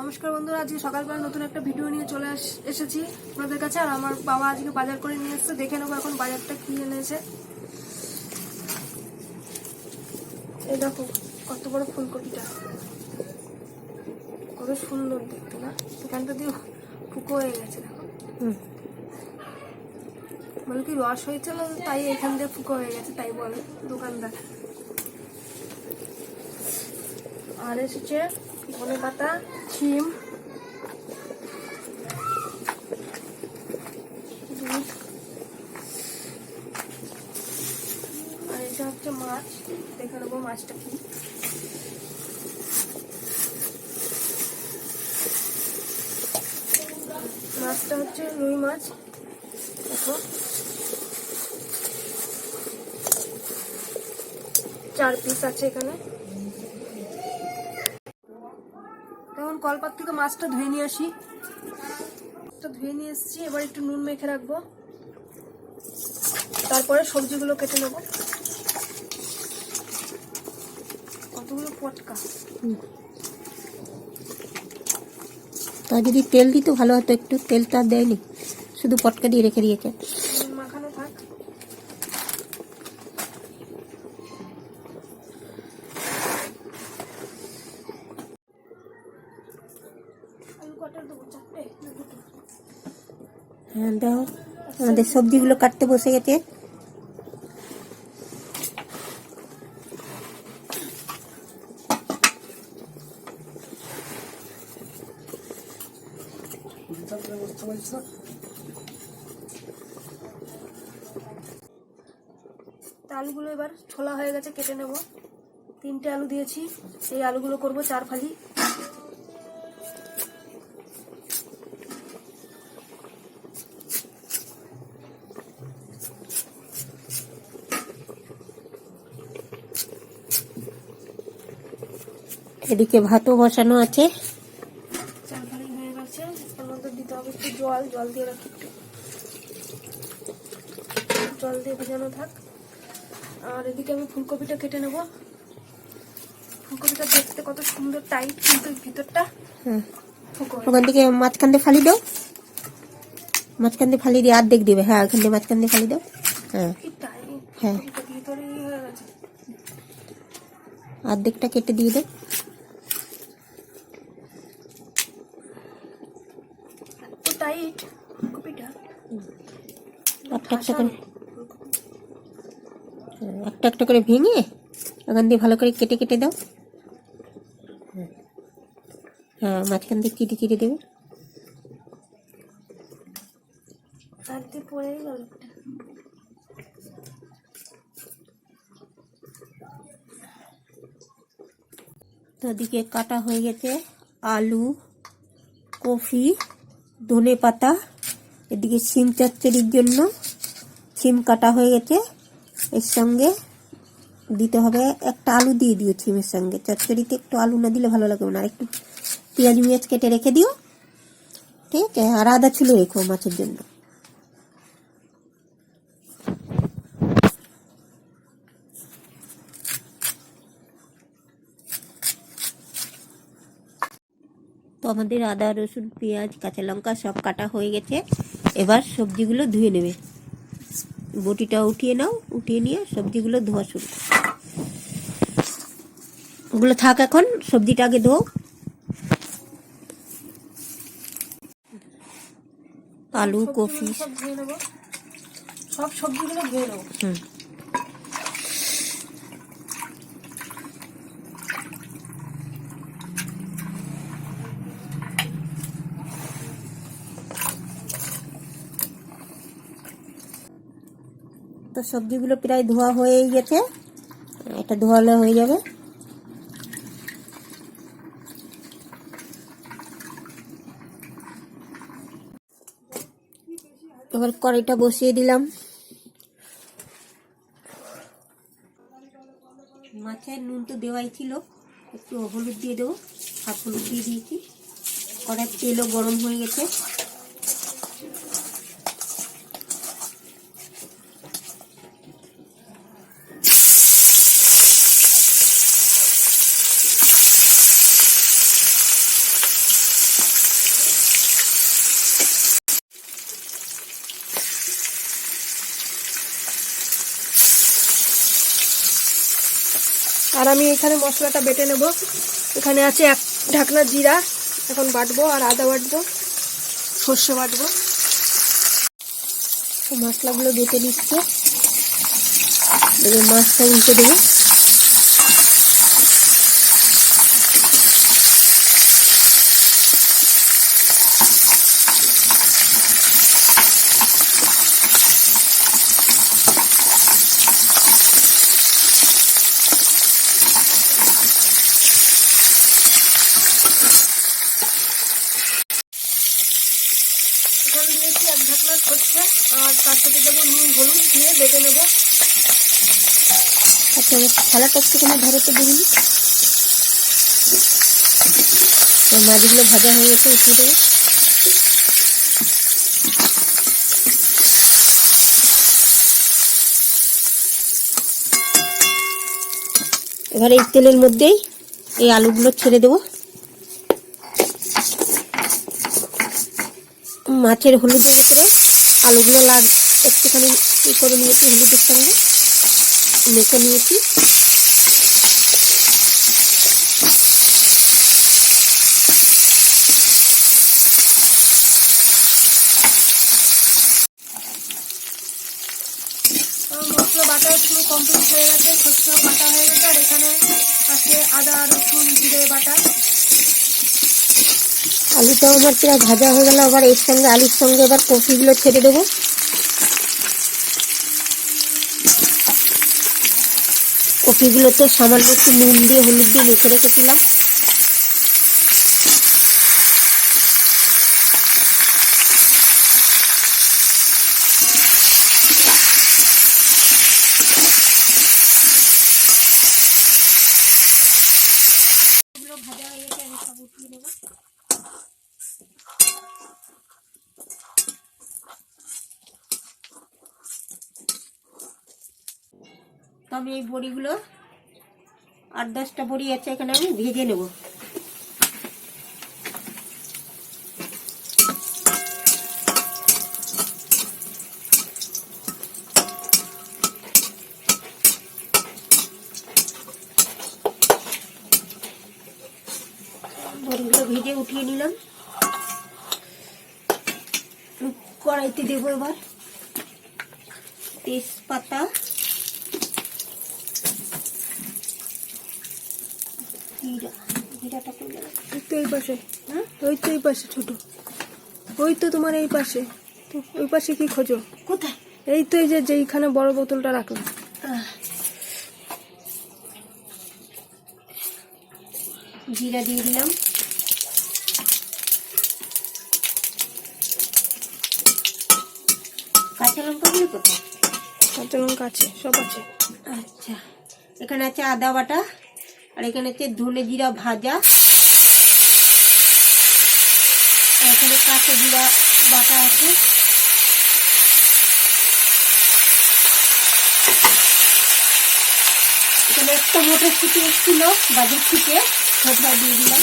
নমস্কার বন্ধুরা আজকে সকালবেলা নতুন একটা ভিডিও নিয়ে চলে এসেছি আপনাদের কাছে আর আমার বাবা আজকে বাজার করে নিয়ে এসেছে। দেখে নেব এখন বাজারটা কি এনেছে। এই দেখো কত বড় ফুলকপিটা। কত সুন্দর দেখতে না? এখানটা দিয়ে ফুকো হয়ে গেছে দেখো। বলে কি রস হয়েছিল তাই এখান দিয়ে ফুকো হয়ে গেছে তাই বলে দোকানদার। আর এসেছে ধনে পাতা শিম আর এটা হচ্ছে মাছ। দেখে নেব মাছটা কি। মাছটা হচ্ছে রুই মাছ। দেখো। চার পিস আছে এখানে। কলপাত থেকে মাছটা ধুয়ে নিয়ে আসি। মাছটা ধুয়ে নিয়ে এসেছি এবার একটু নুন মেখে রাখব। তারপরে সবজিগুলো কেটে নেব। কতগুলো পটকা? তা যদি তেল দিত ভালো হতো একটু তেলটা দেয়নি শুধু পটকা দিয়ে রেখে দিয়েছে নুন মাখানো থাক আলু কটা দেবো চারটে না দুটো হ্যাঁ দেখো আমাদের সবজিগুলো কাটতে বসে গেছে। আলুগুলো এবার ছোলা হয়ে গেছে, কেটে নেব। তিনটে আলু দিয়েছি। সেই আলুগুলো করব চার ফালি। এদিকে ভাতও বসানো আছে। জল জল দিয়ে রাখি একটু। জল দিয়ে ভেজানো থাক। আর এদিকে আমি ফুলকপিটা কেটে নেব। ফুলকপিটা দেখতে কত সুন্দর টাইট কিন্তু ভিতরটা ওখান থেকে মাঝখান দিয়ে ফালি দাও। মাঝখান দিয়ে ফালি দিয়ে অর্ধেক দিবে। হ্যাঁ ওখান দিয়ে মাঝখান দিয়ে ফালি দাও। হ্যাঁ। হ্যাঁ। অর্ধেকটা কেটে দিয়ে দাও এত টাইট ফুলকপিটা একটা একটা করে একটা একটা করে ভেঙে ওখান দিয়ে ভালো করে কেটে কেটে দাও। হ্যাঁ। মাঝখান দিয়ে চিটে চিটে দেবে। গেল তো ওদিকে কাটা হয়ে গেছে আলু কফি ধনে পাতা এদিকে সিম চচ্চড়ির জন্য। সিম কাটা হয়ে গেছে, এর সঙ্গে দিতে হবে একটা আলু দিয়ে দিও সিমের সঙ্গে। চচ্চড়িতে একটু আলু না দিলে ভালো লাগবে না। আর একটু পেঁয়াজ মিয়াজ কেটে রেখে দিও, ঠিক আছে? আর আদা ছুলে রেখো মাছের জন্য। তো আমাদের আদা, রসুন, পেঁয়াজ, কাঁচা লঙ্কা সব কাটা হয়ে গেছে। এবার সবজিগুলো ধুয়ে নেবে। বটিটা উঠিয়ে নাও উঠিয়ে নিয়ে সবজিগুলো ধোয়া শুরু ওগুলো থাক এখন সবজিটা আগে ধো আলু কপি। সব সবজিগুলো ধুয়ে নেব। তো সবজিগুলো প্রায় ধোয়া হয়েই গেছে। এটা ধোয়ালে হয়ে যাবে। এবার কড়াইটা বসিয়ে দিলাম। মাছের নুন তো দেওয়াই ছিল। একটু হলুদ দিয়ে দেবো। হাফ হলুদ দিয়ে দিয়েছি। কড়াই তেলও গরম হয়ে গেছে। আর আমি এখানে মশলাটা বেটে নেব। এখানে আছে এক ঢাকনা জিরা, এখন বাটবো আর আদা বাটবো, সর্ষে বাটবো। মশলাগুলো বেটে নিচ্ছে। মাছটা উল্টে দেবো এখানে দিয়েছি এক ঢাকনা সর্ষে আর তার সাথে দেবো নুন হলুদ দিয়ে বেটে নেব আচ্ছা এবার থালাটা একটুখানি ধরে তো দেখুন। মাছগুলো ভাজা হয়ে গেছে উঠিয়ে দেবো এবার এই তেলের মধ্যেই এই আলুগুলো ছেড়ে দেবো। মাছের হলুদের ভিতরে আলুগুলো লাগ একটুখানি ই করে নিয়েছি হলুদের সঙ্গে। মেখে নিয়েছি আমার মশলা বাটা পুরো কমপ্লিট হয়ে গেছে সর্ষেও বাটা হয়ে গেছে আর এখানে আছে আদা, রসুন, জিরে বাটা আলুটাও আমার প্রায় ভাজা হয়ে গেল, আবার এর সঙ্গে, আলুর সঙ্গে এবার কপিগুলো ছেড়ে দেবো। কপিগুলোতে সামান্য একটু নুন দিয়ে হলুদ দিয়ে মেখে রেখেছিলাম এগুলো ভাজা হয়ে গেছে আমি সব উঠিয়ে নেব তো আমি এই বড়িগুলো আট দশটা বড়ি আছে, এখানে আমি ভেজে নেব। বড়িগুলো ভেজে উঠিয়ে নিলাম। কড়াইতে দেবো এবার তেজপাতা জিরা জিরাটা করলে ওই তো এই পাশে। হ্যাঁ ওই তো এই পাশে ছোট। ওই তো তোমার এই পাশে। ওই পাশে কি খোঁজো? কোথায়? এই তো এই যে যেইখানে বড় বোতলটা রাখলাম। জিরা দিয়ে দিলাম। কাঁচা লঙ্কা দিয়ে কোথায়? কাঁচা লঙ্কা আছে সব আছে। আচ্ছা। এখানে আছে আদা বাটা। আর এখানে আছে ধনে জিরা ভাজা। এখানে কাঁচা জিরা বাটা আছে। এখানে একটা মটরশুটি এসেছিল, বাজার থেকে। সেটা দিয়ে দিলাম?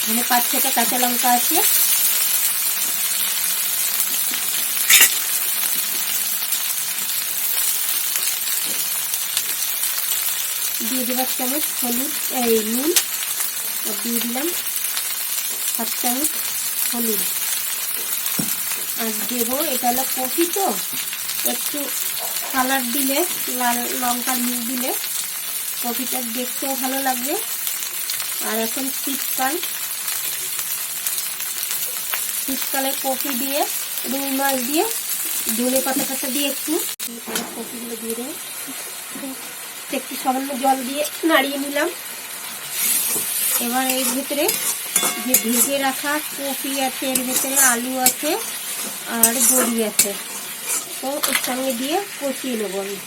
এখানে পাঁচ ছটা কাঁচা লঙ্কা আছে। দেবার চামচ হলুদ, এই নুন দিয়ে দিলাম সাত চামচ হলুদ। আর দেবো, এটা হলো কফি তো, একটু কালার দিলে, লাল লঙ্কার মিল দিলে কফিটা দেখতেও ভালো লাগবে। আর এখন শীতকাল। শীতকালে কফি দিয়ে, রুই মাছ দিয়ে ধনে পাতা টাতা দিয়ে একটু কফিগুলো দিয়ে দেবো। একটু সামান্য জল দিয়ে নাড়িয়ে নিলাম। এবার এর ভিতরে যে ভেজে রাখা কপি আছে, এর ভিতরে আলু আছে আর বড়ি আছে, তো এর সঙ্গে দিয়ে কষিয়ে নেব আমি।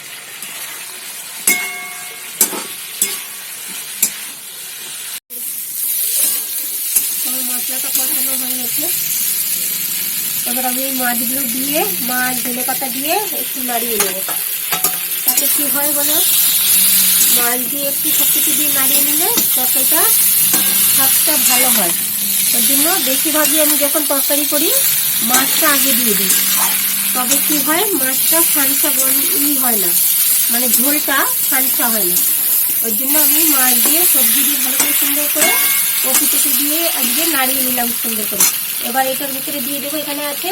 মশলাটা কষানো হয়ে গেছে। এবার আমি মাছগুলো দিয়ে, মাছ ধনে পাতা দিয়ে একটু নাড়িয়ে নেব। তাতে কি হয় বলো? মাছ দিয়ে একটু সব কিছু দিয়ে নাড়িয়ে নিলে তরকারিটা স্বাদটা ভালো হয়। তার জন্য বেশিরভাগই আমি যখন তরকারি করি, মাছটা আগে দিয়ে দিই। তবে কি হয়, মাছটা ফানসা ই হয় না। মানে ঝোলটা ফানসা হয় না। ওই জন্য আমি মাছ দিয়ে সবজি দিয়ে ভালো করে সুন্দর করে কপি টপি দিয়ে আজকে নাড়িয়ে নিলাম সুন্দর করে। এবার এটার ভিতরে দিয়ে দেবো, এখানে আছে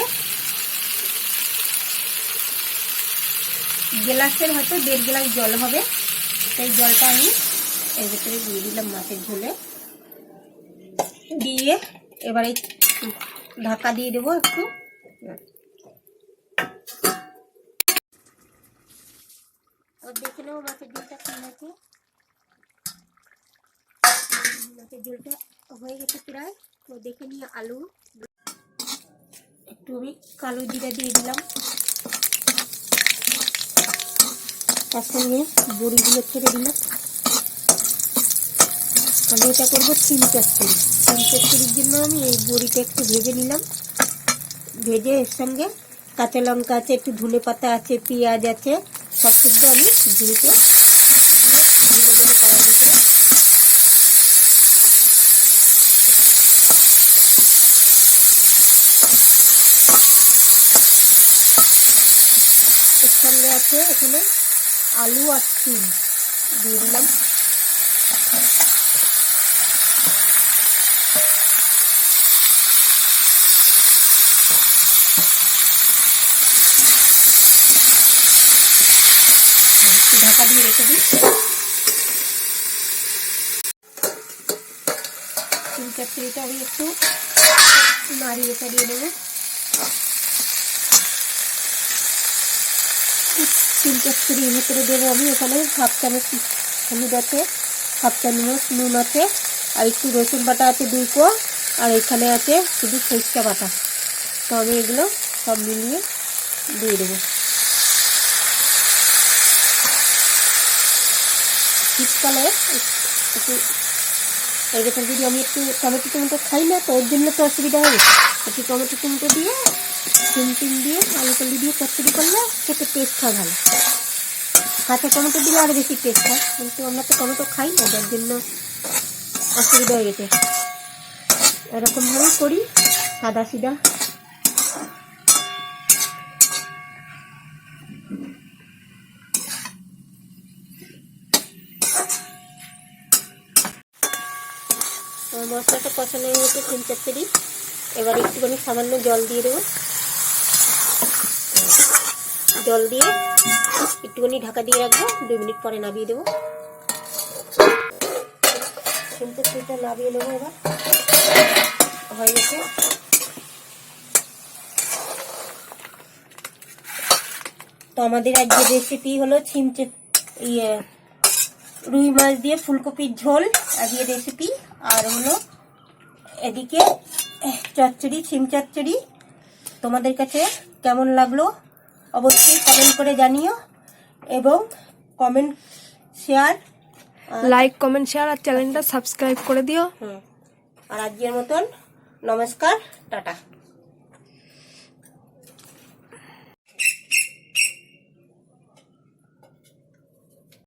গ্লাসের হয়তো দেড় গ্লাস জল হবে। সেই জলটা আমি এর ভিতরে দিয়ে দিলাম মাছের ঝোলে। দিয়ে এবারে ঢাকা দিয়ে দেবো একটু। দেখে নেব মাছের ঝোলটা কেমন মাছের ঝোলটা হয়ে গেছে প্রায়। দেখে নিয়ে আলু। একটু আমি কালো জিরা দিয়ে দিলাম। তার সঙ্গে বড়িগুলো ছেড়ে দিলাম। আমি এটা করব সিম চচ্চড়ি সিম চচ্চড়ির জন্য আমি এই বড়িটা একটু ভেজে নিলাম। ভেজে এর সঙ্গে কাঁচা লঙ্কা আছে, একটু ধনে পাতা আছে, পেঁয়াজ আছে, সব শুদ্ধ আমি ঝুড়িতে দিয়ে দেবো কড়ার ভিতরে এর সঙ্গে আছে এখানে আলু আর সিম দিয়ে দিলাম। ঢাকা দিয়ে রেখে দিই। তিন চারটে আমি একটু নাড়িয়ে চাড়িয়ে নেব। তিন চারটে ভিতরে দেবো আমি। এখানে হাফ চামচ হলুদ আছে হাফ চামচ নুন আছে, আর একটু রসুন বাটা আছে দুই কোয়া, আর এখানে আছে শুধু সরিষা বাটা। তো আমি এগুলো সব মিলিয়ে দিয়ে দেবো। শীতকালে একটু এর যদি আমি একটু টমেটো টমেটো খাই না, তো ওর জন্য তো অসুবিধা হবে একটু টমেটো টমেটো দিয়ে চিম টিম দিয়ে, আলু টালু দিয়ে চচ্চড়ি করলে খেতে টেস্ট হয় ভালো। কাঁচা টমেটো দিলে আরও বেশি টেস্ট হয়, কিন্তু আমরা তো টমেটো খাই না, যার জন্য অসুবিধা হয়ে গেছে। এরকমভাবেই করি, সাদা সিধা। মশলাটা কষানো হয়ে গেছে তিন চারটে এবার একটুখানি সামান্য জল দিয়ে দেবো। জল দিয়ে একটুখানি ঢাকা দিয়ে রাখব। দু মিনিট পরে নামিয়ে দেবো। তিন চারটেটা নামিয়ে নেব এবার। হয়ে গেছে। তো আমাদের আজকের রেসিপি হলো ছিমচে ইয়ে রুই মাছ দিয়ে ফুলকপির ঝোল। আজকের রেসিপি আর হলো এদিকে চচ্চড়ি, ছিম চচ্চড়ি। তোমাদের কাছে কেমন লাগল? অবশ্যই কমেন্ট করে জানিও এবং comment share like comment share আর চ্যানেলটা সাবস্ক্রাইব করে দিও। হুম। আর আজকের মতন নমস্কার টাটা।